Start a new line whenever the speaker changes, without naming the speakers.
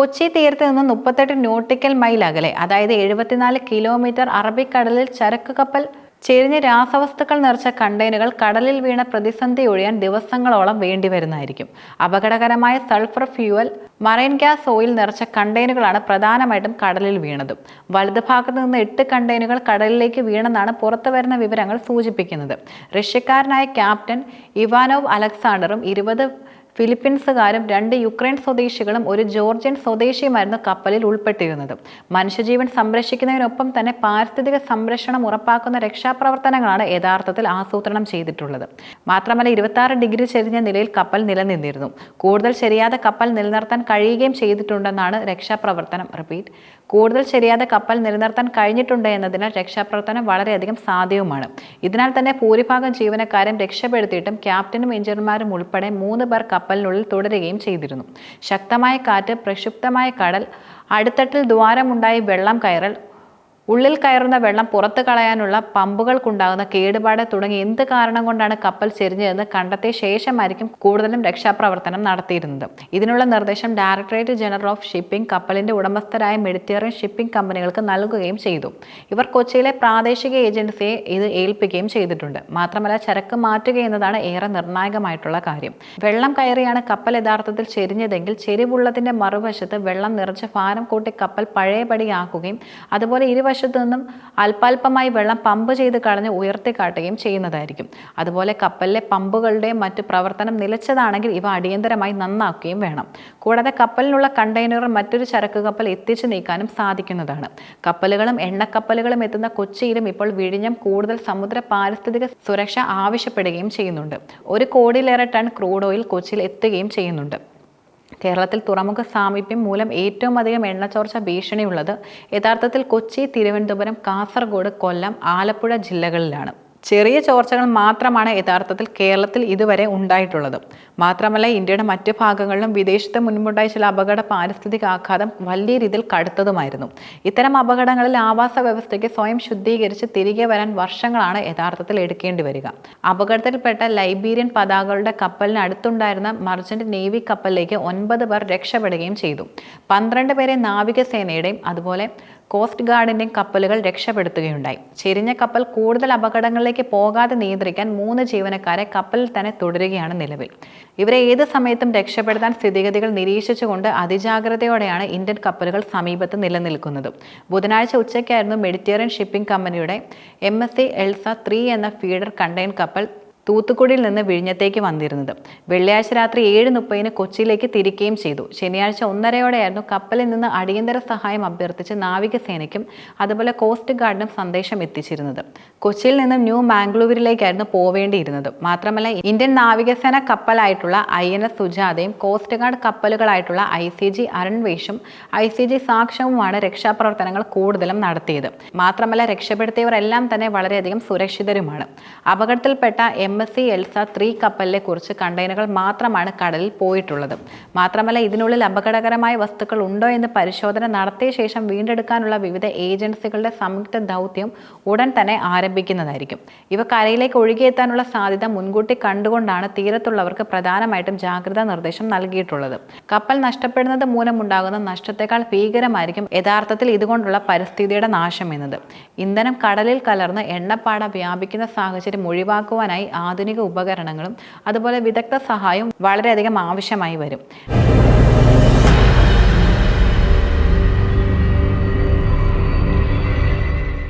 കൊച്ചി തീരത്ത് നിന്ന് മുപ്പത്തെട്ട് നോട്ടിക്കൽ മൈൽ അകലെ അതായത് എഴുപത്തിനാല് കിലോമീറ്റർ അറബിക്കടലിൽ ചരക്ക് കപ്പൽ ചെരിഞ്ഞ് രാസവസ്തുക്കൾ നിറച്ച കണ്ടെയ്നറുകൾ കടലിൽ വീണ പ്രതിസന്ധി ഒഴിയാൻ ദിവസങ്ങളോളം വേണ്ടിവരുന്നതായിരിക്കും അപകടകരമായ sulphur fuel marine gas oil നിറച്ച കണ്ടെയ്നറുകളാണ് പ്രധാനമായിട്ടും കടലിൽ വീണതും. വലത് ഭാഗത്ത് നിന്ന് എട്ട് കണ്ടെയ്നറുകൾ കടലിലേക്ക് വീണെന്നാണ് പുറത്തു വരുന്ന വിവരങ്ങൾ സൂചിപ്പിക്കുന്നത്. റഷ്യക്കാരനായ ക്യാപ്റ്റൻ ഇവാനോവ് അലക്സാണ്ടറും ഇരുപത് ഫിലിപ്പീൻസുകാരും രണ്ട് യുക്രൈൻ സ്വദേശികളും ഒരു ജോർജിയൻ സ്വദേശിയുമായിരുന്നു കപ്പലിൽ ഉൾപ്പെട്ടിരുന്നത്. മനുഷ്യജീവൻ സംരക്ഷിക്കുന്നതിനൊപ്പം തന്നെ പാരിസ്ഥിതിക സംരക്ഷണം ഉറപ്പാക്കുന്ന രക്ഷാപ്രവർത്തനങ്ങളാണ് യഥാർത്ഥത്തിൽ ആസൂത്രണം ചെയ്തിട്ടുള്ളത്. മാത്രമല്ല ഇരുപത്തി ഡിഗ്രി ചെരിഞ്ഞ നിലയിൽ കപ്പൽ നിലനിന്നിരുന്നു. കൂടുതൽ ശരിയാതെ കപ്പൽ നിലനിർത്താൻ കഴിയുകയും ചെയ്തിട്ടുണ്ടെന്നാണ് രക്ഷാപ്രവർത്തനം. റിപ്പീറ്റ്. കൂടുതൽ ശരിയാതെ കപ്പൽ നിലനിർത്താൻ കഴിഞ്ഞിട്ടുണ്ട് എന്നതിനാൽ രക്ഷാപ്രവർത്തനം വളരെയധികം സാധ്യവുമാണ്. ഇതിനാൽ തന്നെ ഭൂരിഭാഗം ജീവനക്കാരും രക്ഷപ്പെടുത്തിയിട്ടും ക്യാപ്റ്റനും എഞ്ചിനീയർമാരും ഉൾപ്പെടെ മൂന്ന് പേർ കപ്പലിനുള്ളിൽ തുടരുകയും ചെയ്തിരുന്നു. ശക്തമായ കാറ്റ് പ്രക്ഷുബ്ധമായ കടൽ അടിത്തട്ടിൽ ദ്വാരമുണ്ടായി വെള്ളം കയറൽ ഉള്ളിൽ കയറുന്ന വെള്ളം പുറത്തു കളയാനുള്ള പമ്പുകൾക്കുണ്ടാകുന്ന കേടുപാട് തുടങ്ങി എന്ത് കാരണം കൊണ്ടാണ് കപ്പൽ ചെരിഞ്ഞതെന്ന് കണ്ടെത്തിയ ശേഷമായിരിക്കും കൂടുതലും രക്ഷാപ്രവർത്തനം നടത്തിയിരുന്നത്. ഇതിനുള്ള നിർദ്ദേശം ഡയറക്ടറേറ്റ് ജനറൽ ഓഫ് ഷിപ്പിംഗ് കപ്പലിന്റെ ഉടമസ്ഥരായ മെഡിറ്ററേനിയൻ ഷിപ്പിംഗ് കമ്പനികൾക്ക് നൽകുകയും ചെയ്തു. ഇവർ കൊച്ചിയിലെ പ്രാദേശിക ഏജൻസിയെ ഇത് ഏൽപ്പിക്കുകയും ചെയ്തിട്ടുണ്ട്. മാത്രമല്ല ചരക്ക് മാറ്റുക എന്നതാണ് ഏറെ നിർണായകമായിട്ടുള്ള കാര്യം. വെള്ളം കയറിയാണ് കപ്പൽ യഥാർത്ഥത്തിൽ ചെരിഞ്ഞതെങ്കിൽ ചെരിവുള്ളതിന്റെ മറുവശത്ത് വെള്ളം നിറച്ച് ഭാരം കൂട്ടി കപ്പൽ പഴയപടിയാക്കുകയും അതുപോലെ ഇരുവശത്തു നിന്നും അല്പാൽപമായി വെള്ളം പമ്പ് ചെയ്ത് കളഞ്ഞ് ഉയർത്തിക്കാട്ടുകയും ചെയ്യുന്നതായിരിക്കും. അതുപോലെ കപ്പലിലെ പമ്പുകളുടെ മറ്റ് പ്രവർത്തനം നിലച്ചതാണെങ്കിൽ ഇവ അടിയന്തരമായി നന്നാക്കുകയും വേണം. കൂടാതെ കപ്പലിനുള്ള കണ്ടെയ്നറുകൾ മറ്റൊരു ചരക്ക് കപ്പൽ എത്തിച്ചു നീക്കാനും സാധിക്കുന്നതാണ്. കപ്പലുകളും എണ്ണക്കപ്പലുകളും എത്തുന്ന കൊച്ചിയിലും ഇപ്പോൾ വിഴിഞ്ഞം കൂടുതൽ സമുദ്ര പാരിസ്ഥിതിക സുരക്ഷ ആവശ്യപ്പെടുകയും ചെയ്യുന്നുണ്ട്. ഒരു കോടിയിലേറെ ടൺ ക്രൂഡ് ഓയിൽ കൊച്ചിയിൽ എത്തുകയും ചെയ്യുന്നുണ്ട്. കേരളത്തിൽ തുറമുഖ സാമീപ്യം മൂലം ഏറ്റവും അധികം എണ്ണച്ചോർച്ച ഭീഷണിയുള്ളത് യഥാർത്ഥത്തിൽ കൊച്ചി തിരുവനന്തപുരം കാസർഗോഡ് കൊല്ലം ആലപ്പുഴ ജില്ലകളിലാണ്. ചെറിയ ചോർച്ചകൾ മാത്രമാണ് യഥാർത്ഥത്തിൽ കേരളത്തിൽ ഇതുവരെ ഉണ്ടായിട്ടുള്ളത്. മാത്രമല്ല ഇന്ത്യയുടെ മറ്റ് ഭാഗങ്ങളിലും വിദേശത്ത് മുൻപുണ്ടായ ചില അപകട പാരിസ്ഥിതിക ആഘാതം വലിയ രീതിയിൽ കടുത്തതുമായിരുന്നു. ഇത്തരം അപകടങ്ങളിൽ ആവാസ വ്യവസ്ഥയ്ക്ക് സ്വയം ശുദ്ധീകരിച്ച് തിരികെ വരാൻ വർഷങ്ങളാണ് യഥാർത്ഥത്തിൽ എടുക്കേണ്ടി വരിക. അപകടത്തിൽപ്പെട്ട ലൈബീരിയൻ പതാകകളുടെ കപ്പലിന് അടുത്തുണ്ടായിരുന്ന മർച്ചന്റ് നേവി കപ്പലിലേക്ക് ഒൻപത് പേർ രക്ഷപ്പെടുകയും ചെയ്തു. പന്ത്രണ്ട് പേരെ നാവികസേനയുടെയും അതുപോലെ കോസ്റ്റ് ഗാർഡിന്റെയും കപ്പലുകൾ രക്ഷപ്പെടുത്തുകയുണ്ടായി. ചെരിഞ്ഞ കപ്പൽ കൂടുതൽ അപകടങ്ങളിലേക്ക് പോകാതെ നിയന്ത്രിക്കാൻ മൂന്ന് ജീവനക്കാരെ കപ്പലിൽ തന്നെ തുടരുകയാണ് നിലവിൽ. ഇവരെ ഏത് സമയത്തും രക്ഷപ്പെടുത്താൻ സ്ഥിതിഗതികൾ നിരീക്ഷിച്ചുകൊണ്ട് അതിജാഗ്രതയോടെയാണ് ഇന്ത്യൻ കപ്പലുകൾ സമീപത്ത് നിലനിൽക്കുന്നത്. ബുധനാഴ്ച ഉച്ചയ്ക്കായിരുന്നു മെഡിറ്റേറിയൻ ഷിപ്പിംഗ് കമ്പനിയുടെ M S C Elsa three എന്ന ഫീഡർ കണ്ടെയ്ൻ കപ്പൽ തൂത്തുക്കുടിയിൽ നിന്ന് വിഴിഞ്ഞത്തേക്ക് വന്നിരുന്നത്. വെള്ളിയാഴ്ച രാത്രി ഏഴ് മുപ്പതിന് കൊച്ചിയിലേക്ക് തിരിക്കുകയും ചെയ്തു. ശനിയാഴ്ച ഒന്നരയോടെയായിരുന്നു കപ്പലിൽ നിന്ന് അടിയന്തര സഹായം അഭ്യർത്ഥിച്ച് നാവികസേനയ്ക്കും അതുപോലെ കോസ്റ്റ് ഗാർഡിനും സന്ദേശം എത്തിച്ചിരുന്നത്. കൊച്ചിയിൽ നിന്ന് ന്യൂ മാംഗ്ലൂരിലേക്കായിരുന്നു പോവേണ്ടിയിരുന്നത്. മാത്രമല്ല ഇന്ത്യൻ നാവികസേന കപ്പലായിട്ടുള്ള ഐ എൻ എസ് സുജാതയും കോസ്റ്റ് ഗാർഡ് കപ്പലുകളായിട്ടുള്ള ഐ സി ജി അരൺവേഷും ഐ സി ജി സാക്ഷ്യവുമാണ് രക്ഷാപ്രവർത്തനങ്ങൾ കൂടുതലും നടത്തിയത്. മാത്രമല്ല രക്ഷപ്പെടുത്തിയവരെല്ലാം തന്നെ വളരെയധികം സുരക്ഷിതരുമാണ്. അപകടത്തിൽപ്പെട്ട M. S C Elsa three കപ്പലിനെ കുറിച്ച് കണ്ടെയ്നറുകൾ മാത്രമാണ് കടലിൽ പോയിട്ടുള്ളത്. മാത്രമല്ല ഇതിനുള്ളിൽ അപകടകരമായ വസ്തുക്കൾ ഉണ്ടോ എന്ന് പരിശോധന നടത്തിയ ശേഷം വീണ്ടെടുക്കാനുള്ള വിവിധ ഏജൻസികളുടെ സംയുക്ത ദൗത്യം ഉടൻ തന്നെ ആരംഭിക്കുന്നതായിരിക്കും. ഇവ കരയിലേക്ക് ഒഴുകിയെത്താനുള്ള സാധ്യത മുൻകൂട്ടി കണ്ടുകൊണ്ടാണ് തീരത്തുള്ളവർക്ക് പ്രധാനമായിട്ടും ജാഗ്രതാ നിർദ്ദേശം നൽകിയിട്ടുള്ളത്. കപ്പൽ നഷ്ടപ്പെടുന്നത് മൂലമുണ്ടാകുന്ന നഷ്ടത്തെക്കാൾ ഭീകരമായിരിക്കും യഥാർത്ഥത്തിൽ ഇതുകൊണ്ടുള്ള പരിസ്ഥിതിയുടെ നാശം എന്നത്. ഇന്ധനം കടലിൽ കലർന്ന് എണ്ണപ്പാട വ്യാപിക്കുന്ന സാഹചര്യം ഒഴിവാക്കുവാനായി ആധുനിക ഉപകരണങ്ങളും അതുപോലെ വിദഗ്ധ സഹായവും വളരെയധികം ആവശ്യമായി വരും.